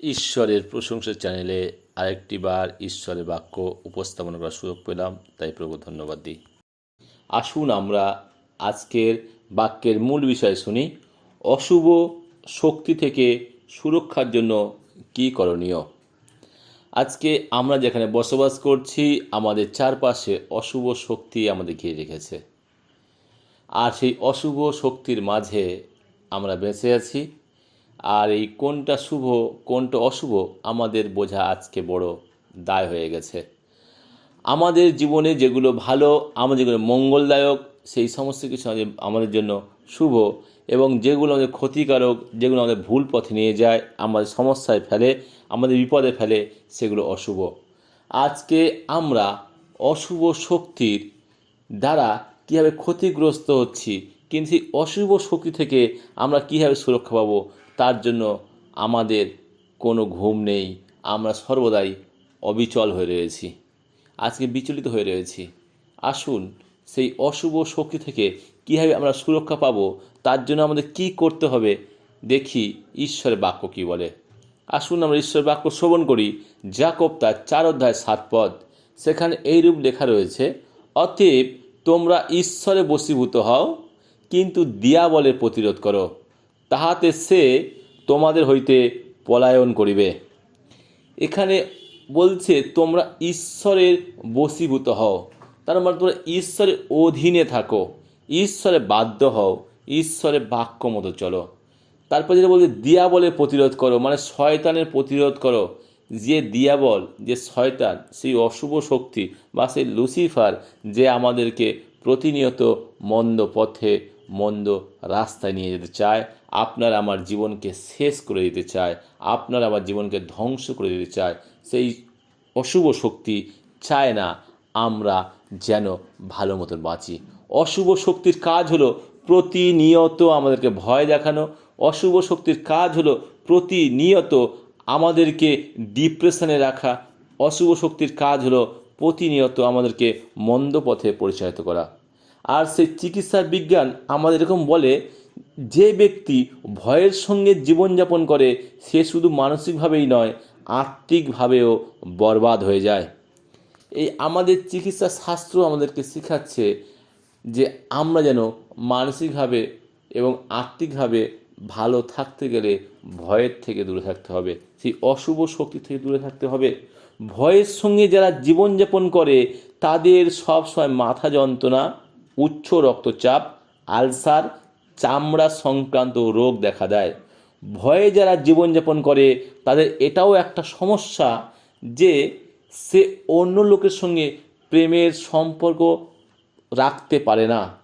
ঈশ্বরের প্রশংসার চ্যানেলে আরেকটি বার ঈশ্বরের বাক্য উপস্থাপন করার সুযোগ পেলাম, তাই প্রভু ধন্যবাদ দিই। আসুন আমরা আজকের বাক্যের মূল বিষয় শুনি, অশুভ শক্তি থেকে সুরক্ষার জন্য কী করণীয়? আজকে আমরা যেখানে বসবাস করছি, আমাদের চারপাশে অশুভ শক্তি আমাদের ঘিরে রেখেছে। আর সেই অশুভ শক্তির মাঝে আমরা বেঁচে আছি। আর এই কোনটা শুভ, কোনটা অশুভ, আমাদের বোঝা আজকে বড় দায় হয়ে গেছে। আমাদের জীবনে যেগুলো ভালো আমাদের যেগুলো মঙ্গলদায়ক, সেই সমস্ত কিছু আমাদের জন্য শুভ এবং যেগুলো আমাদের ক্ষতিকারক, যেগুলো আমাদের ভুল পথে নিয়ে যায়, আমাদের সমস্যায় ফেলে, আমাদের বিপদে ফেলে, সেগুলো অশুভ। আজকে আমরা অশুভ শক্তির দ্বারা কীভাবে ক্ষতিগ্রস্ত হচ্ছি, কিন্তু সেই অশুভ শক্তি থেকে আমরা কীভাবে সুরক্ষা পাবো তার জন্য আমাদের কোনো ঘুম নেই। আমরা সর্বদাই অবিচল হয়ে রয়েছি। আজকে বিচলিত হয়ে রয়েছি। আসুন সেই অশুভ শক্তি থেকে কীভাবে আমরা সুরক্ষা পাবো, তার জন্য আমাদের কি করতে হবে দেখি ঈশ্বরের বাক্য কী বলে। আসুন আমরা ঈশ্বরের বাক্য শ্রবণ করি। জাকব তার চার অধ্যায় সাত পদ। সেখানে এইরূপ লেখা রয়েছে, অতএব তোমরা ঈশ্বরে বশীভূত হও, কিন্তু দিয়াবলের প্রতিরোধ করো। তাহাতে সে তোমাদের হইতে পলায়ন করিবে। এখানে বলছে, তোমরা ঈশ্বরের বশীভূত হও। তার মানে তোমরা ঈশ্বরের অধীনে থাকো। ঈশ্বরে বাধ্য হও। ঈশ্বরের বাক্য মতো চলো। তারপর যেটা বলছে, দিয়াবলের প্রতিরোধ করো। মানে শয়তানের প্রতিরোধ করো। যে দিয়াবল, যে শয়তান, সেই অশুভ শক্তি বা সেই লুসিফার, যে আমাদেরকে প্রতিনিয়ত মন্দ পথে, মন্দ রাস্তায় নিয়ে যেতে চায় আপনার আমার জীবনকে শেষ করে দিতে চায়, আপনার আমার জীবনকে ধ্বংস করে দিতে চায়, সেই অশুভ শক্তি চায় না আমরা যেন ভালো মতন বাঁচি। অশুভ শক্তির কাজ হলো প্রতিনিয়ত আমাদেরকে ভয় দেখানো। অশুভ শক্তির কাজ হলো প্রতিনিয়ত আমাদেরকে ডিপ্রেশনে রাখা। অশুভ শক্তির কাজ হলো প্রতিনিয়ত আমাদেরকে মন্দ পথে পরিচালিত করা। আর সেই চিকিৎসা বিজ্ঞান আমাদের এরকম বলে যে ব্যক্তি ভয়ের সঙ্গে জীবনযাপন করে, সে শুধু মানসিকভাবেই নয়, আত্মিকভাবেও বরবাদ হয়ে যায়। এই আমাদের চিকিৎসা শাস্ত্র আমাদেরকে শেখাচ্ছে যে আমরা যেন মানসিকভাবে এবং আত্মিকভাবে ভালো থাকতে গেলে ভয়ের থেকে দূরে থাকতে হবে, সেই অশুভ শক্তি থেকে দূরে থাকতে হবে। ভয়ের সঙ্গে যারা জীবনযাপন করে, তাদের সবসময় মাথা যন্ত্রণা, উচ্চ রক্তচাপ, আলসার চামড়া সংক্রান্ত রোগ দেখা দেয়। ভয়ে যারা জীবনযাপন করে, তাদের এটাও একটা সমস্যা যে সে অন্য লোকের সঙ্গে প্রেমের সম্পর্ক রাখতে পারে না।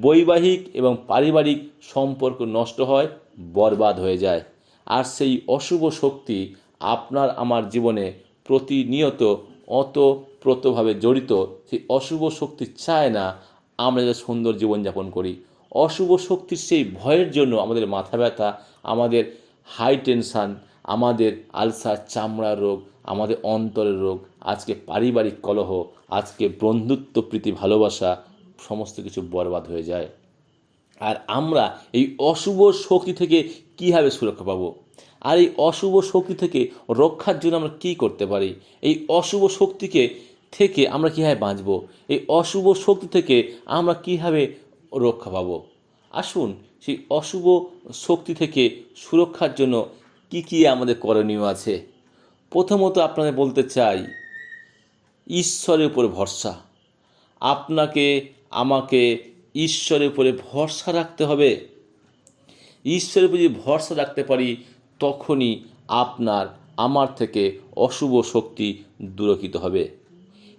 বৈবাহিক এবং পারিবারিক সম্পর্ক নষ্ট হয়, বরবাদ হয়ে যায়। আর সেই অশুভ শক্তি আপনার আমার জীবনে প্রতিনিয়ত অতপ্রতভাবে জড়িত, সেই অশুভ শক্তি চায় না আমরা যে সুন্দর জীবনযাপন করি। অশুভ শক্তির সেই ভয়ের জন্য আমাদের মাথা ব্যথা, আমাদের হাই টেনশান আমাদের আলসার চামড়ার রোগ, আমাদের অন্তরের রোগ, আজকে পারিবারিক কলহ, আজকে বন্ধুত্ব, প্রীতি, ভালোবাসা, সমস্ত কিছু বরবাদ হয়ে যায়। আর আমরা এই অশুভ শক্তি থেকে কীভাবে সুরক্ষা পাবো? আর এই অশুভ শক্তি থেকে রক্ষার জন্য আমরা কী করতে পারি? এই অশুভ শক্তিকে থেকে আমরা কীভাবে বাঁচব? এই অশুভ শক্তি থেকে আমরা কীভাবে রক্ষা পাবো। আসুন সেই অশুভ শক্তি থেকে সুরক্ষার জন্য কি কি আমাদের করণীয় আছে? প্রথমত আপনাদের বলতে চাই, ঈশ্বরের উপরে ভরসা। আপনাকে, আমাকে ঈশ্বরের উপরে ভরসা রাখতে হবে। ঈশ্বরের উপরে যদি ভরসা রাখতে পারি, তখনই আপনার, আমার থেকে অশুভ শক্তি দূরকিত হবে।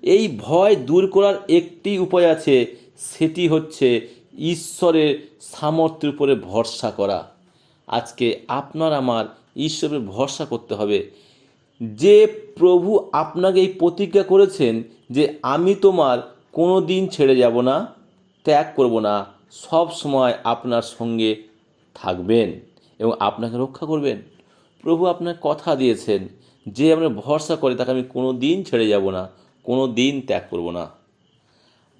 এই ভয় দূর করার একটি উপায় আছে, সেটি হচ্ছে ঈশ্বরের সামর্থ্যের উপরে ভরসা করা। আজকে আপনার আমার ঈশ্বরের ভরসা করতে হবে। যে প্রভু আপনাকে এই প্রতিজ্ঞা করেছেন যে আমি তোমার কোনো দিন ছেড়ে যাব না, ত্যাগ করব না, সব সময় আপনার সঙ্গে থাকবেন এবং আপনাকে রক্ষা করবেন। প্রভু আপনার কথা দিয়েছেন যে আমরা ভরসা করে তাকে আমি কোনো দিন ছেড়ে যাব না কোনো দিন ত্যাগ করব না।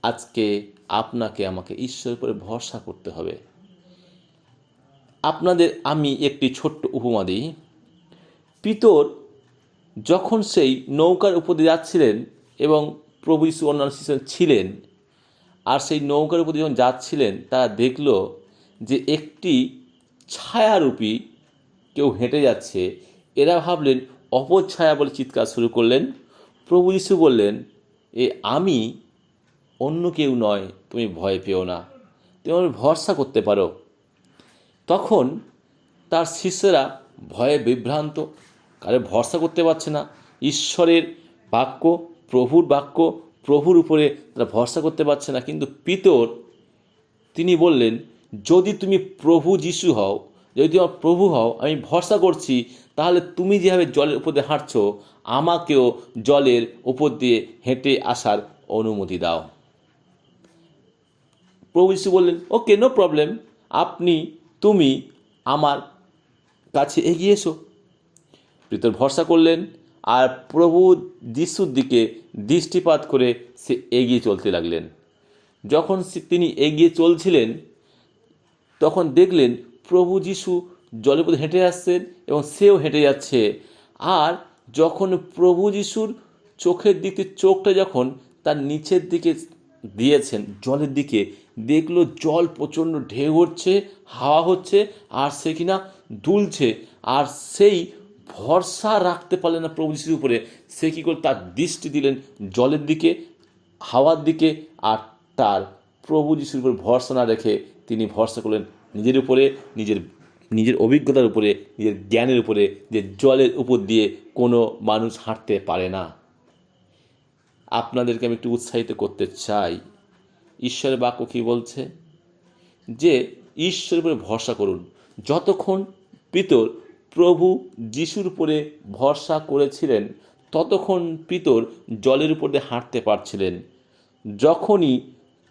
আজকে আপনাকে আমাকে ঈশ্বরের উপরে ভরসা করতে হবে। আপনাদের আমি একটি ছোট্ট উপমা দিই। পিতর যখন সেই নৌকার উপর যাচ্ছিলেন এবং প্রভু যিশু অন্যান্য শিষ্য ছিলেন, আর সেই নৌকার উপর যখন যাচ্ছিলেন, তারা দেখল যে একটি ছায়ারূপী কেউ হেঁটে যাচ্ছে। এরা ভাবলেন অপছায়া বলে চিৎকার শুরু করলেন। প্রভু যিশু বললেন, এ আমি অন্য কেউ নয়, তুমি ভয় পেও না। তুমি আমার ভরসা করতে পারো। তখন তার শিষ্যরা ভয়ে বিভ্রান্ত, কারে ভরসা করতে পারছে না। ঈশ্বরের বাক্য, প্রভুর বাক্য, প্রভুর উপরে তারা ভরসা করতে পারছে না। কিন্তু পিতর, তিনি বললেন, যদি তুমি প্রভু যিশু হও, যদি তুমি আমার প্রভু হও, আমি ভরসা করছি, তাহলে তুমি যেভাবে জলের উপর দিয়ে হাঁটছো, আমাকেও জলের উপর দিয়ে হেঁটে আসার অনুমতি দাও। প্রভু বললেন ওকে নো প্রবলেম আপনি, তুমি আমার কাছে এগিয়ে এসো। পিতর ভরসা করলেন আর প্রভু যিশুর দিকে দৃষ্টিপাত করে সে এগিয়ে চলতে লাগলেন। যখন তিনি এগিয়ে চলছিলেন, তখন দেখলেন প্রভু যিশু জলের হেঁটে আসছেন এবং সেও হেঁটে যাচ্ছে। আর যখন প্রভু যিশুর চোখের দিকে, চোখটা যখন তার নিচের দিকে দিয়েছেন জলের দিকে। দেখল জল প্রচণ্ড ঢেউ হচ্ছে, হাওয়া হচ্ছে, আর সে কিনা দুলছে। আর সেই ভরসা রাখতে পারলেন না প্রভু যিশুর উপরে। সে কী করে তার দৃষ্টি দিলেন জলের দিকে, হাওয়ার দিকে, আর তার প্রভু যিশুর উপর ভরসা না রেখে তিনি ভরসা করলেন নিজের উপরে, নিজের নিজের অভিজ্ঞতার উপরে, নিজের জ্ঞানের উপরে যে জলের উপর দিয়ে কোনো মানুষ হাঁটতে পারে না। আপনাদেরকে আমি একটু উৎসাহিত করতে চাই। ঈশ্বরের বাক্য কী বলছে? যে ঈশ্বরের উপরে ভরসা করুন। যতক্ষণ পিতর প্রভু যিশুর উপরে ভরসা করেছিলেন, ততক্ষণ পিতর জলের উপর দিয়ে হাঁটতে পারছিলেন। যখনই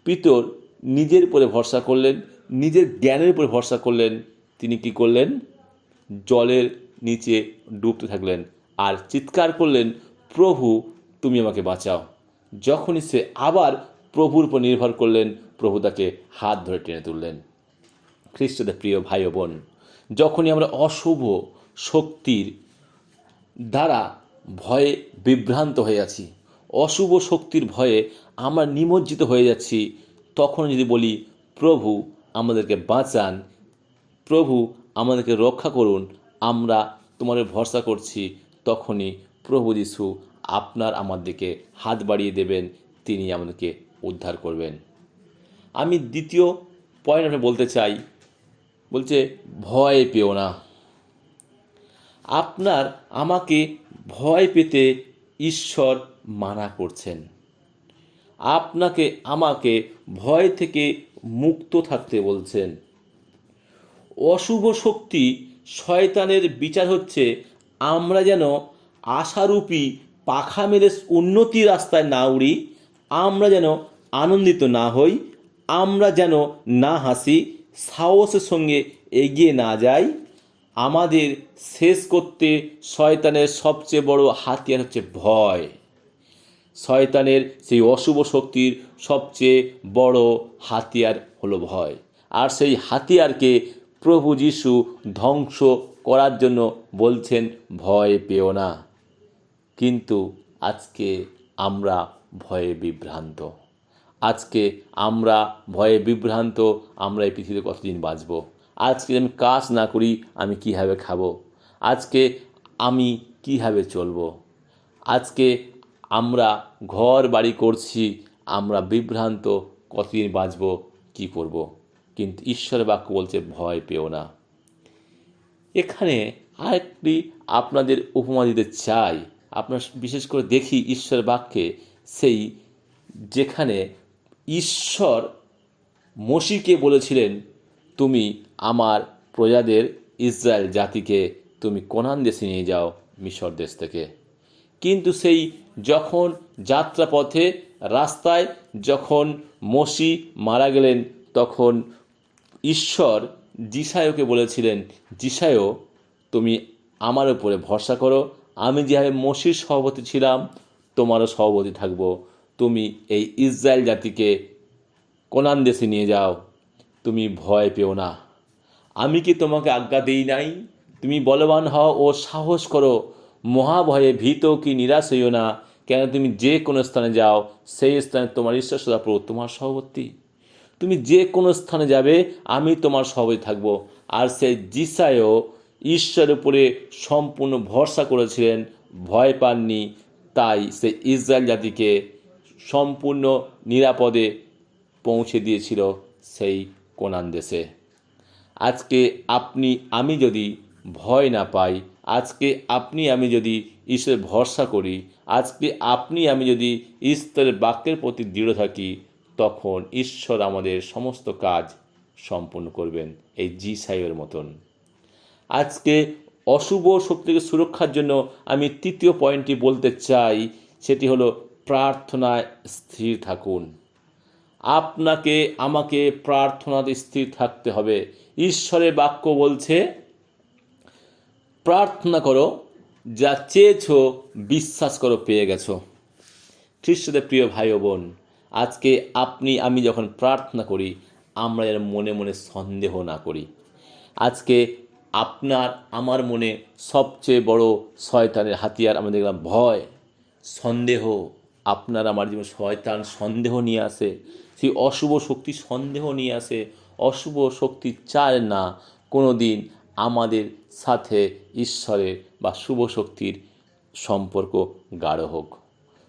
পিতর নিজের উপরে ভরসা করলেন, নিজের জ্ঞানের উপরে ভরসা করলেন, তিনি কি করলেন? জলের নিচে ডুবতে থাকলেন। আর চিৎকার করলেন, প্রভু, তুমি আমাকে বাঁচাও। যখনই সে আবার প্রভুর উপর নির্ভর করলেন, প্রভু তাকে হাত ধরে টেনে তুললেন। খ্রিস্টদের প্রিয় ভাই বোন, যখনই আমরা অশুভ শক্তির দ্বারা ভয়ে বিভ্রান্ত হয়ে আছি, অশুভ শক্তির ভয়ে আমরা নিমজ্জিত হয়ে যাচ্ছি তখন যদি বলি, প্রভু আমাদেরকে বাঁচান, প্রভু আমাদেরকে রক্ষা করুন, আমরা তোমার ভরসা করছি, তখনই প্রভু যিশু আপনার আমার দিকে হাত বাড়িয়ে দেবেন, তিনি আমাদেরকে উদ্ধার করবেন। আমি দ্বিতীয় পয়েন্ট আমি বলতে চাই, বলছে, ভয় পেও না। আপনার আমাকে ভয় পেতে ঈশ্বর মানা করছেন। আপনাকে, আমাকে ভয় থেকে মুক্ত থাকতে বলছেন। অশুভ শক্তি শয়তানের বিচার হচ্ছে, আমরা যেন আশারূপী পাখা মেলে উন্নতি রাস্তায় না উড়ি, আমরা যেন আনন্দিত না হই, আমরা যেন না হাসি, সাহসের সঙ্গে এগিয়ে না যাই। আমাদের শেষ করতে শয়তানের সবচেয়ে বড় হাতিয়ার হচ্ছে ভয়। শয়তানের সেই অশুভ শক্তির সবচেয়ে বড় হাতিয়ার হলো ভয়। আর সেই হাতিয়ারকে প্রভু যিশু ধ্বংস করার জন্য বলছেন, ভয় পেও না। কিন্তু আজকে আমরা ভয়ে বিভ্রান্ত। আজকে আমরা ভয়ে বিভ্রান্ত, আমরা এই পৃথিবীতে কতদিন বাঁচব? আজকে আমি কাজ না করি, আমি কীভাবে খাব? আজকে আমি কীভাবে চলবো? আজকে আমরা ঘর বাড়ি করছি, আমরা বিভ্রান্ত, কতদিন বাঁচব, কি করব। কিন্তু ঈশ্বরের বাক্য বলছে, ভয় পেও না। এখানে আরেকটি আপনাদের উপমা দিতে চাই। আপনার বিশেষ করে দেখি ঈশ্বরের বাক্যে, সেই যেখানে ঈশ্বর মসিকে বলেছিলেন, তুমি আমার প্রজাদের ইসরায়েল জাতিকে তুমি কোনান দেশে নিয়ে যাও, মিশর দেশ থেকে। কিন্তু সেই যখন যাত্রাপথে, রাস্তায় যখন মসি মারা গেলেন, তখন ঈশ্বর জিসায়কে বলেছিলেন জিসায়ও তুমি আমার উপরে ভরসা করো আমি যেভাবে মসির সভাপতি ছিলাম, তোমারও সভাপতি থাকব। তুমি এই ইসরায়েল জাতিকে কোনান দেশে নিয়ে যাও। তুমি ভয় পেও না। আমি কি তোমাকে আজ্ঞা দেই নাই? তুমি বলবান হও ও সাহস করো। মহাভয়ে ভীত কি নিরাশ হইও না। কেন তুমি যে কোনো স্থানে যাও, সেই স্থানে তোমার ঈশ্বর সদাপ্রভু তোমার সভাপতি। তুমি যে কোনো স্থানে যাবে, আমি তোমার সভাপতি থাকব। আর সেই জিসায়ও ঈশ্বরের উপরে সম্পূর্ণ ভরসা করেছিলেন, ভয় পাননি। তাই সে ইসরায়েল জাতিকে সম্পূর্ণ নিরাপদে পৌঁছে দিয়েছিল সেই কোনান দেশে। আজকে আপনি, আমি যদি ভয় না পাই, আজকে আপনি, আমি যদি ঈশ্বরের ভরসা করি, আজকে আপনি, আমি যদি ঈশ্বরের বাক্যের প্রতি দৃঢ় থাকি, তখন ঈশ্বর আমাদের সমস্ত কাজ সম্পূর্ণ করবেন, এই জি সাহেবের মতন। আজকে অশুভ শক্তিকে সুরক্ষার জন্য আমি তৃতীয় পয়েন্টটি বলতে চাই। সেটি হলো প্রার্থনায় স্থির থাকুন। আপনাকে, আমাকে প্রার্থনাতে স্থির থাকতে হবে। ঈশ্বরের বাক্য বলছে, প্রার্থনা করো, যা চেয়েছো, বিশ্বাস করো, পেয়ে গেছো। খ্রিস্টদের প্রিয় ভাই বোন, আজকে আপনি, আমি যখন প্রার্থনা করি, আমরা যেন মনে মনে সন্দেহ না করি। আজকে আপনার, আমার মনে সবচেয়ে বড় শয়তানের হাতিয়ার আমরা দেখলাম ভয়, সন্দেহ। আপনার, আমার জীবনে শয়তান সন্দেহ নিয়ে আসে, সেই অশুভ শক্তি সন্দেহ নিয়ে আসে, অশুভ শক্তি চায় না কোনো দিন আমাদের সাথে ঈশ্বরের বা শুভ শক্তির সম্পর্ক গাঢ় হোক।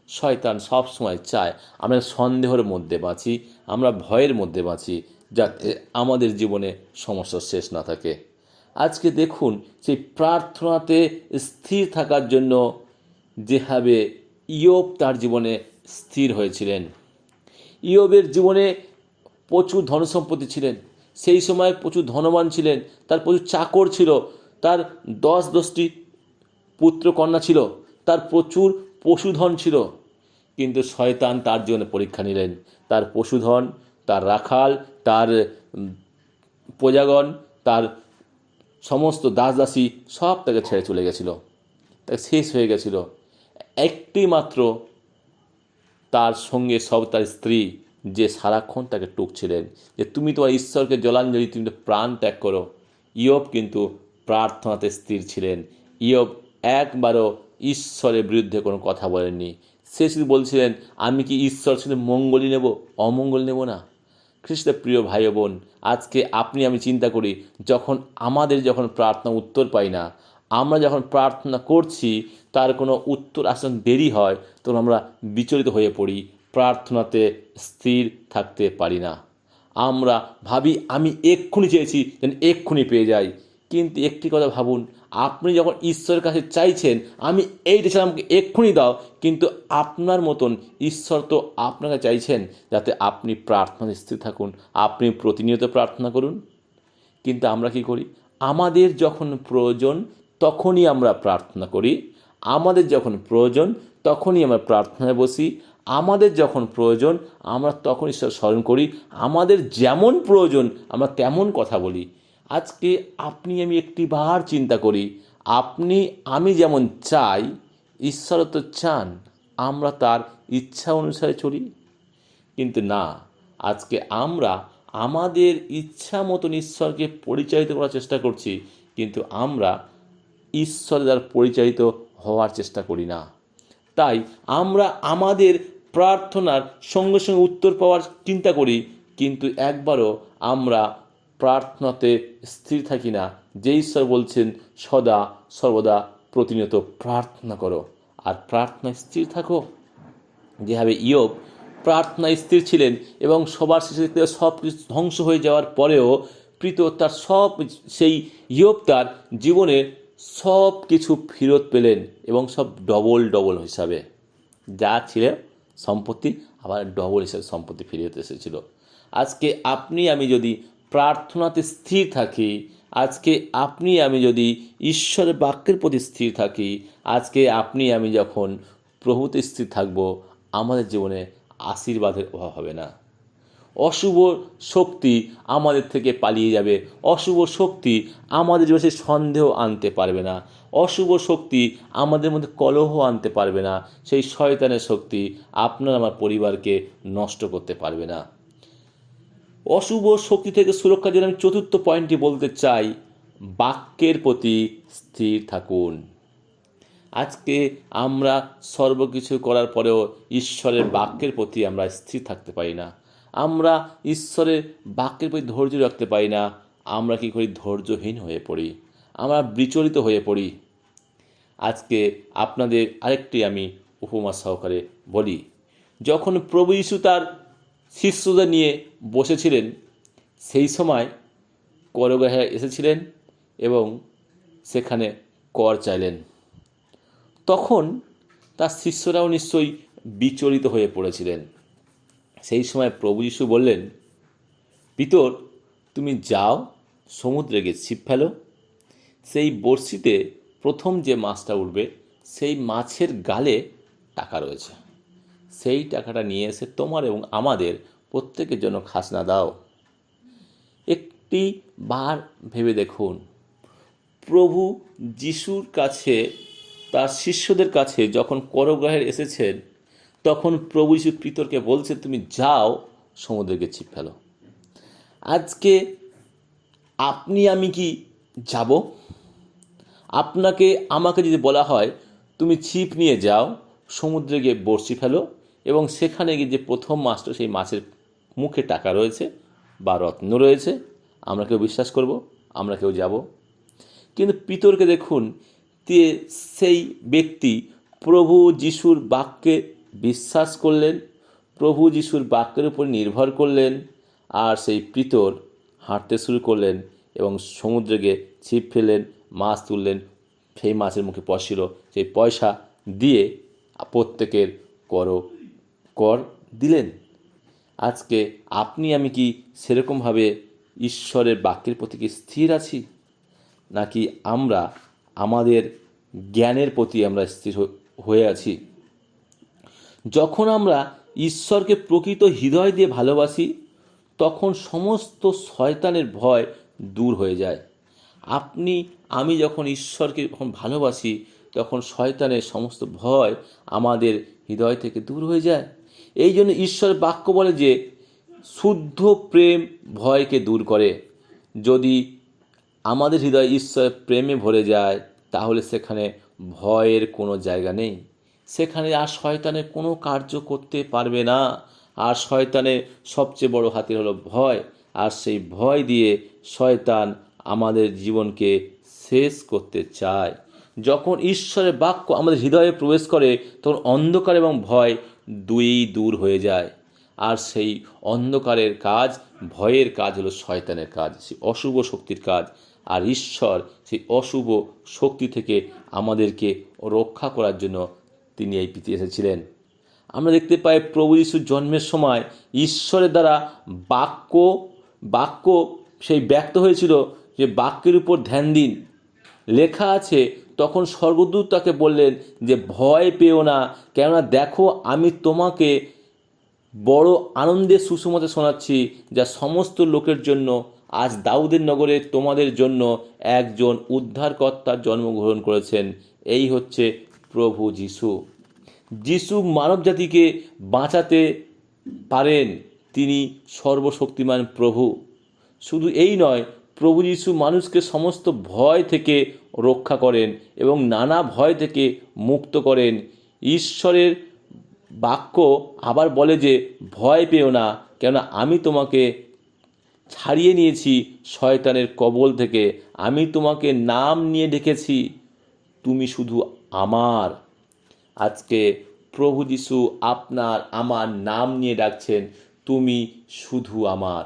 শয়তান সব সময় চায়, আমরা সন্দেহের মধ্যে বাঁচি, আমরা ভয়ের মধ্যে বাঁচি, যাতে আমাদের জীবনে সমস্যা শেষ না থাকে। আজকে দেখুন সেই প্রার্থনাতে স্থির থাকার জন্য যেভাবে ইয়োব তার জীবনে স্থির হয়েছিলেন। ইয়োবের জীবনে প্রচুর ধনসম্পত্তি ছিলেন। সেই সময় প্রচুর ধনবান ছিলেন। তার প্রচুর চাকর ছিল। তার দশ দশটি পুত্র কন্যা ছিল। তার প্রচুর পশুধন ছিল। কিন্তু শয়তান তার জন্য পরীক্ষা নিলেন। তার পশুধন, তার রাখাল, তার প্রজাগণ, তার সমস্ত দাস দাসী সব তাকে ছেড়ে চলে গেছিল। তাকে শেষ হয়ে গেছিল। একটি মাত্র তার সঙ্গে সব তার স্ত্রী যে সারাক্ষণ তাকে টুকছিলেন, যে তুমি তোমার ঈশ্বরকে জলাঞ্জলি, তুমি প্রাণ ত্যাগ করো। ইয়ব কিন্তু প্রার্থনাতে স্থির ছিলেন। ইয়ব একবারও ঈশ্বরের বিরুদ্ধে কোনো কথা বলেননি। সে শুধু বলছিলেন, আমি কি ঈশ্বর শুধু মঙ্গলই নেব, অমঙ্গল নেব না? খ্রিস্টের প্রিয় ভাই বোন, আজকে আপনি, আমি চিন্তা করি, যখন আমাদের যখন প্রার্থনা উত্তর পাই না, আমরা যখন প্রার্থনা করছি, তার কোনো উত্তর আসন দেরি হয়, তখন আমরা বিচলিত হয়ে পড়ি, প্রার্থনাতে স্থির থাকতে পারি না। আমরা ভাবি, আমি এক্ষুনি চেয়েছি যেন এক্ষুনি পেয়ে যাই। কিন্তু একটি কথা ভাবুন আপনি যখন ঈশ্বরের কাছে চাইছেন, আমি এইটা চাই আমাকে এক্ষুনি দাও, কিন্তু আপনার মতন ঈশ্বর তো আপনাকে চাইছেন যাতে আপনি প্রার্থনায় স্থির থাকুন, আপনি প্রতিনিয়ত প্রার্থনা করুন। কিন্তু আমরা কি করি? আমাদের যখন প্রয়োজন, তখনই আমরা প্রার্থনা করি। আমাদের যখন প্রয়োজন, তখনই আমরা প্রার্থনায় বসি। আমাদের যখন প্রয়োজন, আমরা তখন ঈশ্বর স্মরণ করি। আমাদের যেমন প্রয়োজন, আমরা তেমন কথা বলি। আজকে আপনি, আমি একটি বার চিন্তা করি, আপনি, আমি যেমন চাই ঈশ্বরও তো চান, আমরা তার ইচ্ছা অনুসারে চলি। কিন্তু না, আজকে আমরা আমাদের ইচ্ছা মতন ঈশ্বরকে পরিচালিত করার চেষ্টা করছি, কিন্তু আমরা ঈশ্বরের দ্বারা পরিচালিত হওয়ার চেষ্টা করি না। তাই আমরা আমাদের প্রার্থনার সঙ্গে সঙ্গে উত্তর পাওয়ার চিন্তা করি, কিন্তু একবারও আমরা প্রার্থনাতে স্থির থাকি না। যে ঈশ্বর বলছেন, সদা, সর্বদা প্রতিনিয়ত প্রার্থনা করো। আর প্রার্থনায় স্থির থাকো। যেভাবে ইয়োগ প্রার্থনায় স্থির ছিলেন এবং সবার শেষে সব কিছু ধ্বংস হয়ে যাওয়ার পরেও প্রীত তার সব, সেই ইয়োগ তার জীবনে সব কিছু ফেরত পেলেন এবং সব ডবল ডবল হিসাবে। যা ছিল সম্পত্তি, আবার ডবল হিসাবে সম্পত্তি ফিরে এসেছিল। আজকে আপনি, আমি যদি প্রার্থনাতে স্থির থাকি, আজকে আপনি আমি যদি ঈশ্বরের বাক্যের প্রতি স্থির থাকি, আজকে আপনি আমি যখন প্রভুতে স্থির থাকব, আমাদের জীবনে আশীর্বাদের অভাব হবে না। অশুভ শক্তি আমাদের থেকে পালিয়ে যাবে। অশুভ শক্তি আমাদের জীবনে সন্দেহ আনতে পারবে না। অশুভ শক্তি আমাদের মধ্যে কলহ আনতে পারবে না। সেই শয়তানের শক্তি আপনার আমার পরিবারকে নষ্ট করতে পারবে না। অশুভ শক্তি থেকে সুরক্ষার জন্য আমি চতুর্থ পয়েন্টটি বলতে চাই। বাক্যের প্রতি স্থির থাকুন। আজকে আমরা সর্বকিছু করার পরেও ঈশ্বরের বাক্যের প্রতি আমরা স্থির থাকতে পারি না। আমরা ঈশ্বরের বাক্যের প্রতি ধৈর্য রাখতে পারি না। আমরা কী করি? ধৈর্যহীন হয়ে পড়ি। আমরা বিচলিত হয়ে পড়ি। আজকে আপনাদের আরেকটি আমি উপমা সহকারে বলি। যখন প্রভু যীশু তার শিষ্যদের নিয়ে বসেছিলেন, সেই সময় করগ্রাহে এসেছিলেন এবং সেখানে কর চাইলেন। তখন তার শিষ্যরাও নিশ্চয়ই বিচলিত হয়ে পড়েছিলেন। সেই সময় প্রভু যীশু বললেন, পিতর, তুমি যাও, সমুদ্রে গিয়ে ছিপ ফেলো। সেই বড়শিতে প্রথম যে মাছটা উঠবে, সেই মাছের গালে টাকা রয়েছে। সেই টাকাটা নিয়ে এসে তোমার এবং আমাদের প্রত্যেকের জন্য খাসনা দাও। একটি বার ভেবে দেখুন। প্রভু যিশুর কাছে, তার শিষ্যদের কাছে যখন করগ্রহের এসেছেন, তখন প্রভু যিশু পিতরকে বলছে, তুমি যাও, সমুদ্রকে ছিপ ফেলো। আজকে আপনি, আমি কি যাব? আপনাকে, আমাকে যদি বলা হয়, তুমি ছিপ নিয়ে যাও, সমুদ্রে গিয়ে বড়শি ফেলো এবং সেখানে গিয়ে যে প্রথম মাছটা, সেই মাছের মুখে টাকা রয়েছে বা রত্ন রয়েছে, আমরা কেউ বিশ্বাস করব, আমরা কেউ যাব। কিন্তু পিতরকে দেখুন, তে সেই ব্যক্তি প্রভু যিশুর বাক্যে বিশ্বাস করলেন, প্রভু যিশুর বাক্যের উপর নির্ভর করলেন, আর সেই পিতর হাঁটতে শুরু করলেন এবং সমুদ্রে গিয়ে ছিপ ফেললেন, মাছ তুললেন, সেই মাছের মুখে পশিল সেই পয়সা দিয়ে প্রত্যেকের কর কর দিলেন। আজকে আপনি আমি কি সেরকমভাবে ঈশ্বরের বাক্যের প্রতি কি স্থির আছি? নাকি আমরা আমাদের জ্ঞানের প্রতি আমরা স্থির হয়ে আছি? যখন আমরা ঈশ্বরকে প্রকৃত হৃদয় দিয়ে ভালোবাসি, তখন সমস্ত শয়তানের ভয় দূর হয়ে যায়। আপনি, আমি যখন ঈশ্বরকে যখন ভালোবাসি, তখন শয়তানের সমস্ত ভয় আমাদের হৃদয় থেকে দূর হয়ে যায়। এই জন্য ঈশ্বরের বাক্য বলে যে, শুদ্ধ প্রেম ভয়কে দূর করে। যদি আমাদের হৃদয় ঈশ্বরের প্রেমে ভরে যায়, তাহলে সেখানে ভয়ের কোনো জায়গা নেই। সেখানে আর শয়তানে কোনো কার্য করতে পারবে না। আর শয়তানের সবচেয়ে বড় হাতিয়ার হলো ভয়। আর সেই ভয় দিয়ে শয়তান আমাদের জীবনকে শেষ করতে চায়। যখন ঈশ্বরের বাক্য আমাদের হৃদয়ে প্রবেশ করে, তখন অন্ধকার এবং ভয় দুই দূর হয়ে যায়। আর সেই অন্ধকারের কাজ, ভয়ের কাজ হলো শয়তানের কাজ, সেই অশুভ শক্তির কাজ। আর ঈশ্বর সেই অশুভ শক্তি থেকে আমাদেরকে রক্ষা করার জন্য তিনি এই পৃথিবী এসেছিলেন। আমরা দেখতে পাই প্রভু যিশুর জন্মের সময় ঈশ্বরের দ্বারা বাক্য বাক্য সেই ব্যক্ত হয়েছিল যে বাক্যের উপর ধ্যান দিন। লেখা আছে তখন স্বর্গদূত তাকে বললেন যে, ভয় পেও না, কেননা দেখো, আমি তোমাকে বড় আনন্দের সুসমাতে শোনাচ্ছি, যা সমস্ত লোকের জন্য, আজ দাউদের নগরে তোমাদের জন্য একজন উদ্ধারকর্তার জন্মগ্রহণ করেছেন। এই হচ্ছে প্রভু যিশু। যিশু মানবজাতিকে বাঁচাতে পারেন, তিনি সর্বশক্তিমান প্রভু। শুধু এই নয়, প্রভু যিশু মানুষকে সমস্ত ভয় থেকে রক্ষা করেন এবং নানা ভয় থেকে মুক্ত করেন। ঈশ্বরের বাক্য আবার বলে যে, ভয় পেও না, কেননা আমি তোমাকে ছাড়িয়ে নিয়েছি শয়তানের কবল থেকে। আমি তোমাকে নাম নিয়ে ডেকেছি, তুমি শুধু আমার। আজকে প্রভু যিশু আপনার, আমার নাম নিয়ে ডাকছেন, তুমি শুধু আমার,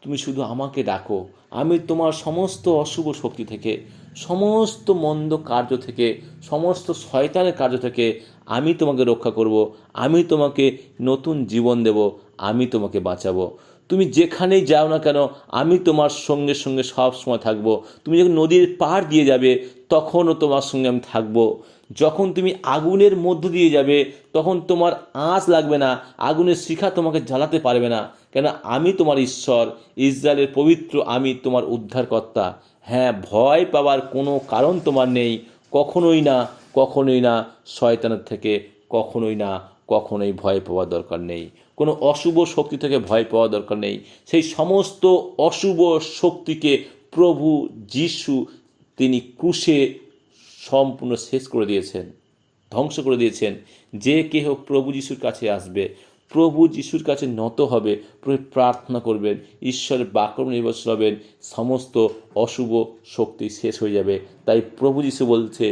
তুমি শুধু আমাকে ডাকো। আমি তোমার সমস্ত অশুভ শক্তি থেকে সমস্ত মন্দ কার্য থেকে, সমস্ত শয়তানের কার্য থেকে আমি তোমাকে রক্ষা করব, আমি তোমাকে নতুন জীবন দেব, আমি তোমাকে বাঁচাবো। তুমি যেখানেই যাও না কেন, আমি তোমার সঙ্গে সঙ্গে সব সময় থাকব। তুমি যখন নদীর পার দিয়ে যাবে, তখনও তোমার সঙ্গে আমি থাকব। যখন তুমি আগুনের মধ্য দিয়ে যাবে, তখন তোমার আঁচ লাগবে না, আগুনের শিখা তোমাকে জ্বালাতে পারবে না। কেন, আমি তোমার ঈশ্বর, ইসরায়েলের পবিত্র আমি তোমার উদ্ধারকর্তা। হ্যাঁ ভয় পাওয়ার কোনো কারণ তোমার নেই। কখনোই না কখনোই না, শয়তানের থেকে কখনোই না, কখনোই ভয় পাওয়ার দরকার নেই। কোনো অশুভ শক্তি থেকে ভয় পাওয়া দরকার নেই। সেই সমস্ত অশুভ শক্তিকে প্রভু যিশু তিনি ক্রুশে সম্পূর্ণ শেষ করে দিয়েছেন, ধ্বংস করে দিয়েছেন। যে কেহ প্রভু যিশুর কাছে আসবে প্রভু যিশুর কাছে নত হবে প্রার্থনা করবেন, ঈশ্বরের বাক্য নির্বাচন হবেন, সমস্ত অশুভ শক্তি শেষ হয়ে যাবে। তাই প্রভু যিশু বলছে,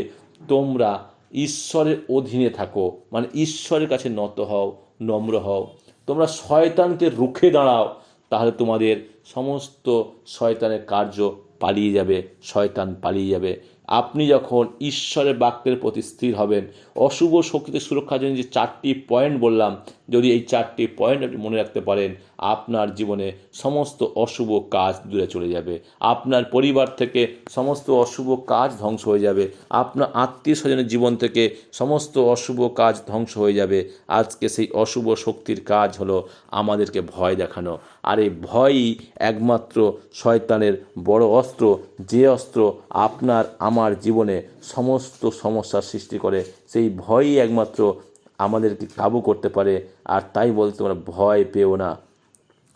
তোমরা ঈশ্বরের অধীনে থাকো মানে ঈশ্বরের কাছে নত হও, নম্র হও। তোমরা শয়তানকে রুখে দাঁড়াও, তাহলে তোমাদের সমস্ত শয়তানের কার্য পালিয়ে যাবে, শয়তান পালিয়ে যাবে। আপনি যখন ঈশ্বরের বাক্যের প্রতি স্থির হবেন, অশুভ শক্তিতে সুরক্ষার জন্য যে চারটি পয়েন্ট বললাম, যদি এই চারটি পয়েন্ট আপনি মনে রাখতে পারেন আপনার জীবনে সমস্ত অশুভ কাজ দূরে চলে যাবে। আপনার পরিবার থেকে সমস্ত অশুভ কাজ ধ্বংস হয়ে যাবে। আপনার আত্মীয় স্বজনের জীবন থেকে সমস্ত অশুভ কাজ ধ্বংস হয়ে যাবে। আজকে সেই অশুভ শক্তির কাজ হলো আমাদেরকে ভয় দেখানো। আর এই ভয়ই একমাত্র শয়তানের বড় অস্ত্র। যে অস্ত্র আপনার আমার জীবনে সমস্ত সমস্যার সৃষ্টি করে, সেই ভয়ই একমাত্র আমাদেরকে কাবু করতে পারে। আর তাই বলতে তোমরা ভয় পেও না।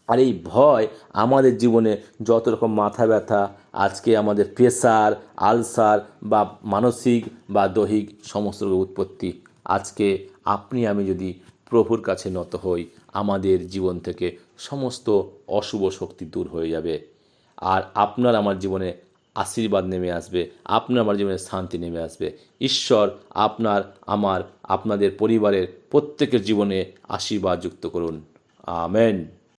আর এই ভয় আমাদের জীবনে যত রকম মাথা ব্যথা, আজকে আমাদের প্রেসার, আলসার বা মানসিক বা দৈহিক সমস্ত উৎপত্তি। আজকে আপনি, আমি যদি প্রভুর কাছে নত হই, আমাদের জীবন থেকে সমস্ত অশুভ শক্তি দূর হয়ে যাবে। আর আপনার আমার জীবনে আশীর্বাদ নেমে আসবে, আপনার আমার জীবনে শান্তি নেমে আসবে। ঈশ্বর আপনার, আমার, আপনাদের পরিবারের প্রত্যেকের জীবনে আশীর্বাদ যুক্ত করুন। আমেন।